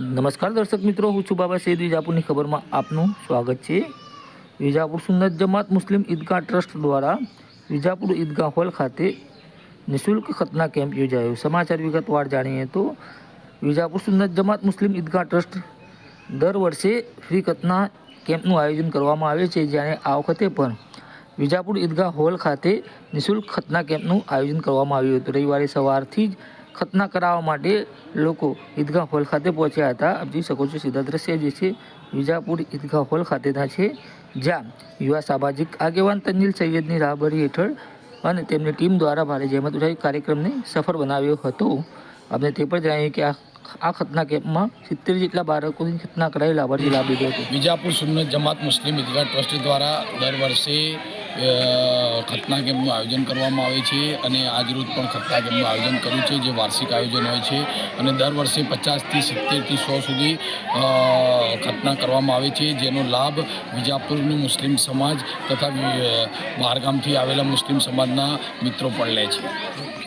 નમસ્કાર દર્શક મિત્રો, હું છું બાબા સૈદ વિજાપુરની ખબરમાં આપનું સ્વાગત છે. વિજાપુર સુન્નત જમાત મુસ્લિમ ઈદગાહ ટ્રસ્ટ દ્વારા વિજાપુર ઈદગાહ હોલ ખાતે નિઃશુલ્ક ખતના કેમ્પ યોજાયો. સમાચાર વિગતવાર જાણીએ તો, વિજાપુર સુન્નત જમાત મુસ્લિમ ઈદગાહ ટ્રસ્ટ દર વર્ષે ફ્રી ખતના કેમ્પનું આયોજન કરવામાં આવે છે, જ્યારે આ વખતે પણ વિજાપુર ઈદગાહ હોલ ખાતે નિઃશુલ્ક ખતના કેમ્પનું આયોજન કરવામાં આવ્યું હતું. રવિવારે સવારથી જ ખતના કરાવવા માટે લોકો ઈદગાહ હોલ ખાતે પહોંચ્યા હતા. આપ જોઈ શકો છો, સીધા દ્રશ્ય જે છે, વિજાપુર ઈદગાહ હોલ ખાતેના છે, જ્યાં યુવા સામાજિક આગેવાન તંજીલ સૈયદની રાહબરી હેઠળ અને તેમની ટીમ દ્વારા ભારે જહેમત ઉઠાવી કાર્યક્રમને સફળ બનાવ્યો હતો. આપણે તે પણ જણાવ્યું કે આ આ ખતના કેમ્પમાં સિત્તેર જેટલા બાળકોની ખતના કરાવી લાભાર્થી લાભ લીધો હતો. વિજાપુર સુન્નત જમાત મુસ્લિમ ઈદગાહ ટ્રસ્ટ દ્વારા દર વર્ષે ખતના કેમ્પનું આયોજન કરવામાં આવે છે અને આજરોજ પણ ખતના કેમ્પનું આયોજન કર્યું છે, જે વાર્ષિક આયોજન હોય છે. અને દર વર્ષે પચાસથી સિત્તેરથી સો સુધી ખતના કરવામાં આવે છે, જેનો લાભ વિજાપુરનું મુસ્લિમ સમાજ તથા બહારગામથી આવેલા મુસ્લિમ સમાજના મિત્રો પણ લે છે.